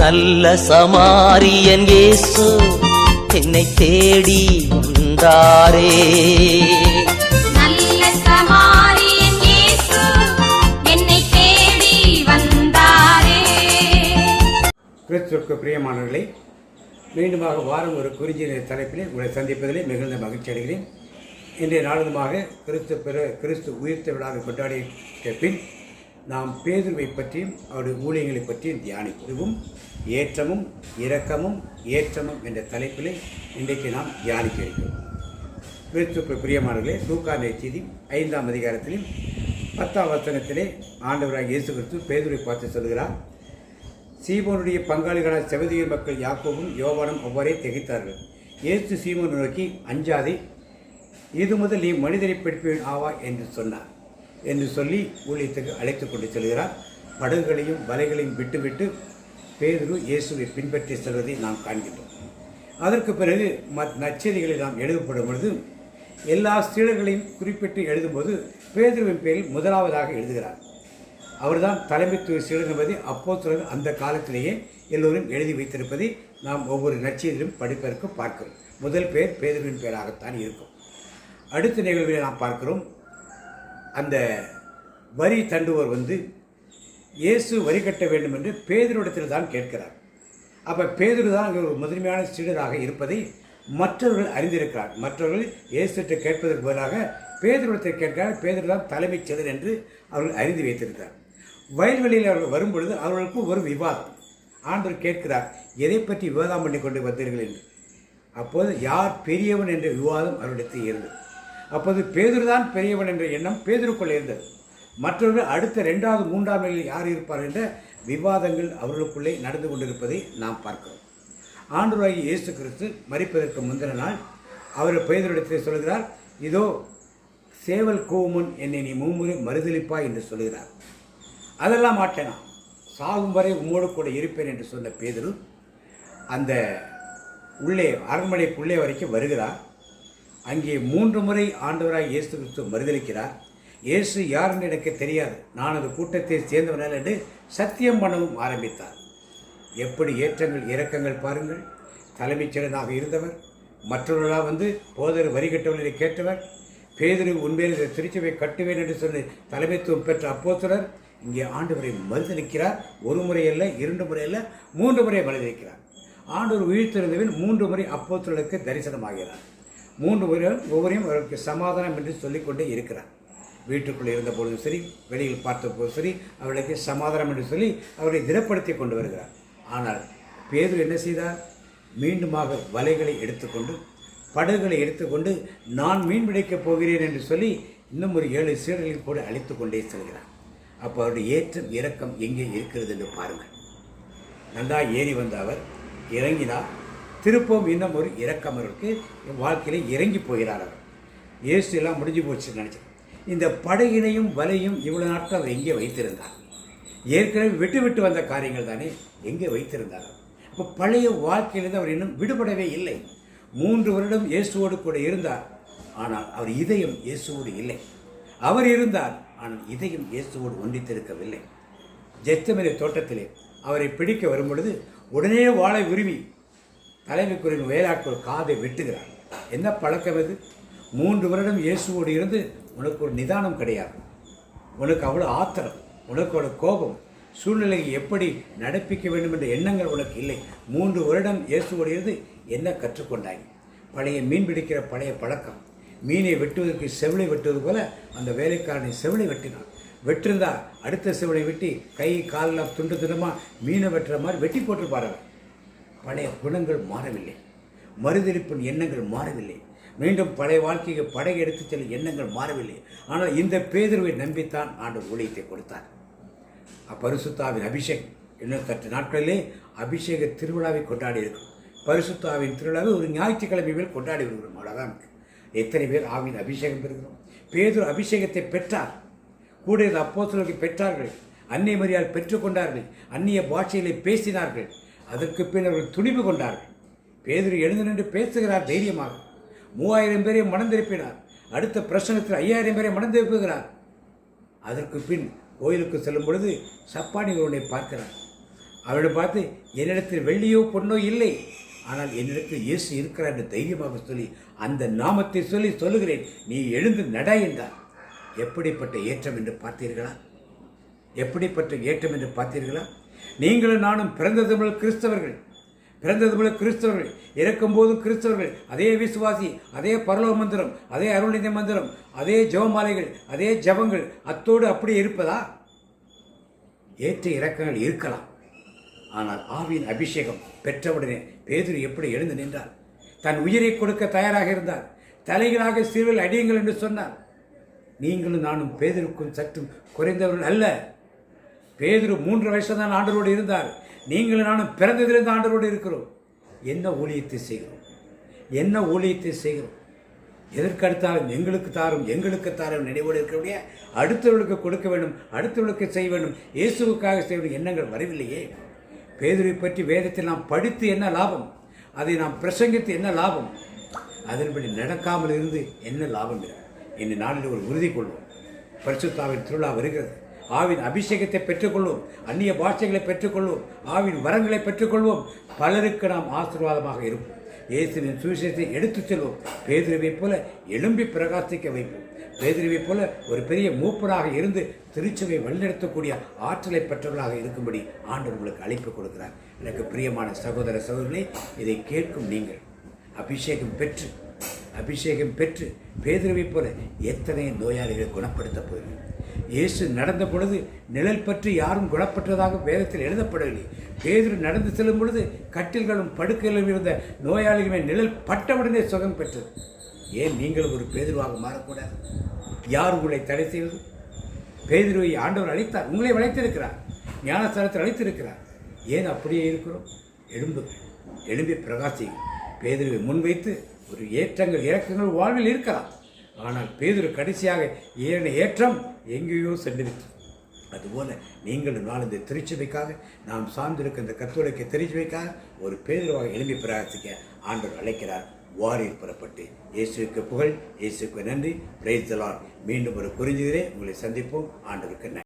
நல்ல சமாரியன் இயேசு என்னை தேடி வந்தாரே. நல்ல சமாரியன் இயேசு என்னை தேடி வந்தாரே. கிறிஸ்துவுக்கு பிரியமானவர்களே மீண்டுமாக வாரம் ஒரு குறிஞ்சி தலைப்பிலே உங்களை சந்திப்பதிலே மிகுந்த மகிழ்ச்சி அடைகிறேன். இன்றைய நாளுமாக கிறிஸ்து பிற கிறிஸ்து உயிர்த்த விழாவை கொண்டாடிய பின் நாம் பேதுருவை பற்றியும் அவருடைய ஊழியங்களை பற்றியும் தியானிப்பதும் ஏற்றமும் இரக்கமும் ஏற்றமும் என்ற தலைப்பிலே இன்றைக்கு நாம் தியானிக்க இருக்கிறோம். கிறிஸ்துக்கள் பிரியமானவர்களே தூக்கா செய்தி ஐந்தாம் அதிகாரத்திலும் பத்தாம் வசனத்திலே ஆண்டவராக இயேசு கிறிஸ்து பேதுரை பார்த்து சொல்கிறார் சீமோனுடைய பங்காளிகளான செவதியர் மக்கள் யாக்கோவும் யோவானும் அவ்வாறே திகைத்தார்கள். இயேசு சீமோன் நோக்கி அஞ்சாதே இது முதல் நீ மனிதரை பிடிப்பேன் ஆவா என்று சொன்னார். என்று சொல்லி ஊழியத்துக்கு அழைத்து கொண்டு செல்கிறார். படகுகளையும் வலைகளையும் விட்டுவிட்டு பேதுரு இயேசுவை பின்பற்றி செல்வதை நாம் காண்கின்றோம். அதற்கு பிறகு மத் நச்செய்திகளை நாம் எழுதப்படும் பொழுது எல்லா சீடர்களையும் குறிப்பிட்டு எழுதும்போது பேதுருவின் பேரில் முதலாவதாக எழுதுகிறார். அவர்தான் தலைமைத்துவ சீடர் என்பதை அப்போது அந்த காலத்திலேயே எல்லோரும் எழுதி வைத்திருப்பதை நாம் ஒவ்வொரு நற்செய்தியிலும் படிப்பதற்கு பார்க்கிறோம். முதல் பேர் பேதுருவின் பேராகத்தான் இருக்கும். அடுத்த நிகழ்வில் நாம் பார்க்கிறோம். அந்த வரி தண்டுவோர் வந்து இயேசு வரி கட்ட வேண்டும் என்று பேதரிடத்தில் தான் கேட்கிறார். அப்போ பேதுரு தான் அங்கே ஒரு முதன்மையான சீடராக இருப்பதை மற்றவர்கள் அறிந்திருக்கிறார். மற்றவர்கள் இயேசுட்டு கேட்பதற்கு பதிலாக பேதரிடத்தை கேட்கிறார். பேதுரு தான் தலைமைச் சீடர் என்று அவர்கள் அறிந்து வைத்திருக்கிறார். வயல்வெளியில் அவர்கள் வரும்பொழுது அவர்களுக்கு ஒரு விவாதம். ஆண்டவர் கேட்கிறார் எதை பற்றி விவாதம் பண்ணி கொண்டு வந்தீர்கள் என்று? அப்போது யார் பெரியவன் என்ற விவாதம் அவரிடத்தில் இருந்தது. அப்போது பேதுருதான் பெரியவன் என்ற எண்ணம் பேதுருக்குள் இருந்தது. மற்றொரு அடுத்த ரெண்டாவது மூன்றாம் நிலையில் யார் இருப்பார் என்ற விவாதங்கள் அவர்களுக்குள்ளே நடந்து கொண்டிருப்பதை நாம் பார்க்கிறோம். ஆண்டவராகி இயேசு கிறிஸ்து மறிப்பதற்கு முந்தின நாள் அவர் பேதரிடத்தில் சொல்கிறார் இதோ சேவல் கூமுன் என்னை நீ மும்முறை மறுதளிப்பா என்று சொல்கிறார். அதெல்லாம் மாட்டேனா சாகும் வரை உம்மோடு கூட இருப்பேன் என்று சொன்ன பேதுரு அந்த உள்ளே அரண்மனைக்குள்ளே வரைக்கும் வருகிறார். அங்கே மூன்று முறை ஆண்டவராய் இயேசு கிறிஸ்து மறுதளிக்கிறார். இயேசு யாருன்னு எனக்கு தெரியாது. நான் அது கூட்டத்தை சேர்ந்தவனால் என்று சத்தியம் பண்ணவும் ஆரம்பித்தார். எப்படி ஏற்றங்கள் இறக்கங்கள் பாருங்கள். தலைமைச் செயலனாக இருந்தவர் மற்றவர்களாக வந்து போதர் வரி கட்டவர்களை கேட்டவர் பேதரு உண்மையில் திருச்சபை கட்டுவேன் என்று சொல்லி தலைமைத்துவம் பெற்ற அப்போஸ்தலர் இங்கே ஆண்டவரை மறுதளிக்கிறார். ஒரு முறை அல்ல இரண்டு முறை அல்ல மூன்று முறை மறுதளிக்கிறார். ஆண்டவர் திறந்தவன் மூன்று முறை அப்போத்தர்களுக்கு தரிசனமாகிறார். மூன்று முறை ஒவ்வொருவரையும் அவருக்கு சமாதானம் என்று சொல்லிக்கொண்டே இருக்கிறார். வீட்டுக்குள்ளே இருந்த பொழுதும் சரி வெளியில் பார்த்த போதும் சரி அவர்களுக்கு சமாதானம் என்று சொல்லி அவர்களை திடப்படுத்தி கொண்டு வருகிறார். ஆனால் பேதுரு என்ன செய்தார்? மீண்டுமாக வலைகளை எடுத்துக்கொண்டு படகுகளை எடுத்துக்கொண்டு நான் மீன் பிடிக்கப் போகிறேன் என்று சொல்லி இன்னும் ஒரு ஏழு சீடர்களில் கூட அழைத்து கொண்டே செல்கிறார். அப்போ அவருடைய ஏற்றம் இறக்கம் எங்கே இருக்கிறது என்று பாருங்கள். நன்றா ஏறி வந்த அவர் இறங்கினார். திருப்பவும் இன்னும் ஒரு இறக்கம் அவருக்கு. வாழ்க்கையில் இறங்கி போகிறார் அவர். இயேசு எல்லாம் முடிஞ்சு போச்சுன்னு நினச்சேன். இந்த படையினையும் வலையும் இவ்வளோ நாட்கள் அவர் எங்கே வைத்திருந்தார்? ஏற்கனவே விட்டு விட்டு வந்த காரியங்கள் தானே எங்கே வைத்திருந்தார் அப்போ பழைய வாழ்க்கையிலிருந்து அவர் இன்னும் விடுபடவே இல்லை. மூன்று வருடம் இயேசுவோடு கூட இருந்தார். ஆனால் அவர் இதயம் இயேசுவோடு இல்லை. அவர் இருந்தார் ஆனால் இதயம் இயேசுவோடு ஒன்றித்திருக்கவில்லை. ஜெத்தமனை தோட்டத்திலே அவரை பிடிக்க வரும்பொழுது உடனே வாழை உருவி தலைமைக்குரிய வேளாட்கள் காதை வெட்டுகிறார். என்ன பழக்கம் இது? மூன்று வருடம் இயேசுவோடு இருந்து உனக்கு ஒரு நிதானம் கிடையாது. உனக்கு அவ்வளோ ஆத்திரம் உனக்கு அவ்வளோ கோபம். சூழ்நிலையை எப்படி நடப்பிக்க வேண்டும் என்ற எண்ணங்கள் உனக்கு இல்லை. மூன்று வருடம் இயேசுவோடு இருந்து என்ன கற்றுக்கொண்டாய்? பழைய மீன் பிடிக்கிற பழைய பழக்கம். மீனை வெட்டுவதற்கு செவிலை வெட்டுவது போல அந்த வேலைக்காரனை செவிலை வெட்டினான். வெட்டிருந்தா அடுத்த செவிலை வெட்டி கை காலெல்லாம் துண்டு துண்டமாக மீனை வெட்டுற மாதிரி வெட்டி போட்டிருப்பார் அவர். பழைய குணங்கள் மாறவில்லை. மறுதளிப்பின் எண்ணங்கள் மாறவில்லை. மீண்டும் பழைய வாழ்க்கையை படை எடுத்துச் செல்லும் எண்ணங்கள் மாறவில்லை. ஆனால் இந்த பேதுருவை நம்பித்தான் ஆண்டு ஊழியத்தை கொடுத்தார். அப்பரிசுத்தாவின் அபிஷேகம். இன்னும் சற்று நாட்களிலே அபிஷேக திருவிழாவை கொண்டாடி இருக்கும். பரிசுத்தாவின் திருவிழாவை ஒரு ஞாயிற்றுக்கிழமை மேல் கொண்டாடி வருகிறோம். அவ்வளோதான் எத்தனை பேர் ஆவின் அபிஷேகம் பெறுகிறோம். பேதுரு அபிஷேகத்தை பெற்றார். கூட இருந்த பெற்றார்கள். அன்னை மரியாள் பெற்றுக்கொண்டார்கள் அந்நிய பாஷையிலே பேசினார்கள். அதற்கு பின் அவர்கள் துணிவு கொண்டார்கள். பேதிரி எழுந்து நின்று பேசுகிறார் தைரியமாக. மூவாயிரம் பேரை மணந்திருப்பினார். அடுத்த பிரசனத்தில் ஐயாயிரம் பேரை மணந்திருப்புகிறார். அதற்கு பின் கோயிலுக்கு செல்லும் பொழுது சப்பானிகளுடைய பார்க்கிறார். அவரிடம் பார்த்து என்னிடத்தில் வெள்ளியோ பொண்ணோ இல்லை. ஆனால் என்னிடத்தில் இயேசு இருக்கிறார் என்று தைரியமாக சொல்லி அந்த நாமத்தை சொல்லி சொல்லுகிறேன். நீ எழுந்து நட என்றார். எப்படிப்பட்ட ஏற்றம் என்று பார்த்தீர்களா? எப்படிப்பட்ட ஏற்றம் என்று பார்த்தீர்களா? நீங்களும் நானும் பிறந்த தமிழ் கிறிஸ்தவர்கள். பிறந்த தமிழ் கிறிஸ்தவர்கள். இறக்கும்போதும் கிறிஸ்தவர்கள். அதே விசுவாசி அதே பரலோக மந்திரம் அதே அருள்நிதி மந்திரம் அதே ஜெபமாலைகள் அதே ஜபங்கள் அத்தோடு அப்படியே இருப்பதா? ஏற்ற இறக்கங்கள் இருக்கலாம். ஆனால் ஆவியின் அபிஷேகம் பெற்றவுடனே பேதுரு எப்படி எழுந்து நின்றார்? தன் உயிரை கொடுக்க தயாராக இருந்தார். தலைகளாக சிறுவில் அடியுங்கள் என்று சொன்னார். நீங்களும் நானும் பேதருக்கும் சற்றும் குறைந்தவர்கள் அல்ல. பேதுரு மூன்று வயசில் தான் ஆண்டரோடு இருந்தார். நீங்களும் நானும் பிறந்ததிலிருந்து ஆண்டரோடு இருக்கிறோம். என்ன ஊழியத்தை செய்கிறோம்? என்ன ஊழியத்தை செய்கிறோம்? எதற்கடுத்தாலும் எங்களுக்கு தாரும் எங்களுக்கு தாரும் நினைவோடு இருக்கக்கூடிய அடுத்தவர்களுக்கு கொடுக்க வேண்டும் அடுத்தவர்களுக்கு செய்ய வேண்டும் இயேசுவுக்காக செய்ய வேண்டும் எண்ணங்கள் வரவில்லையே. பேதுரை பற்றி வேதத்தில் நாம் படித்து என்ன லாபம்? அதை நாம் பிரசங்கித்து என்ன லாபம்? அதன்படி நடக்காமல் இருந்து என்ன லாபம்? இல்லை இந்த நாளில் ஒரு உறுதி கொள்வோம். பரிசுத்தாவின் திருவிழா வருகிறது. ஆவின் அபிஷேகத்தை பெற்றுக்கொள்வோம் அந்நிய பாஷைகளை பெற்றுக்கொள்வோம் ஆவின் வரங்களை பெற்றுக்கொள்வோம். பலருக்கு நாம் ஆசீர்வாதமாக இருப்போம். இயேசுவின் சுவிசேஷத்தை எடுத்துச் செல்வோம். பேதுருவைப் போல எழும்பி பிரகாசிக்க வைப்போம். பேதுருவைப் போல ஒரு பெரிய மூப்பராக இருந்து திருச்சபை வழிநடத்தக்கூடிய ஆற்றலை பெற்றவர்களாக இருக்கும்படி ஆண்டு உங்களுக்கு அழைப்பு கொடுக்கிறார். எனக்கு பிரியமான சகோதர சகோதரர்களே இதை கேட்கும் நீங்கள் அபிஷேகம் பெற்று அபிஷேகம் பெற்று பேதுருவைப் போல எத்தனை நோயாளிகளை குணப்படுத்தப் போகிறேன் இயேசு நடந்த பொழுது நிழல் பற்றி யாரும் குணப்பட்டதாக வேதத்தில் எழுதப்படவில்லை. பேதுரு நடந்து செல்லும் பொழுது கட்டில்களும் படுக்கைகளும் இருந்த நோயாளிகளுமே நிழல் பட்டவுடனே சுகம் பெற்றது. ஏன் நீங்கள் ஒரு பேதுருவாக மாறக்கூடாது? யார் உங்களை தடை செய்வது? பேதுருவை ஆண்டவர் அழைத்தார். உங்களை வளைத்திருக்கிறார் ஞானஸ்தலத்தில் அழைத்திருக்கிறார். ஏன் அப்படியே இருக்கிறோம்? எழும்பு எழும்பி பிரகாசிங்க பேதுருவை முன்வைத்து ஒரு ஏற்றங்கள் இறக்கங்கள் வாழ்வில் இருக்கலாம். ஆனால் பேதுரு கடைசியாக ஏன ஏற்றம் எங்கேயோ சென்றுவிட்டது. அதுபோல நீங்களும் நாள் இந்த திருச்சபைக்காக நாம் சார்ந்திருக்க இந்த கத்தோலிக்க திருச்சபைக்காக ஒரு பேதுருவாக எழும்பி பிரார்த்திக்க ஆண்டவர் அழைக்கிறார். வாரில் புறப்பட்டு இயேசுவுக்கு புகழ் இயேசுக்கு நன்றி. பிரைஸ் மீண்டும் ஒரு குறிஞ்சிதிலே உங்களை சந்திப்போம். ஆண்டவருக்கு நன்றி.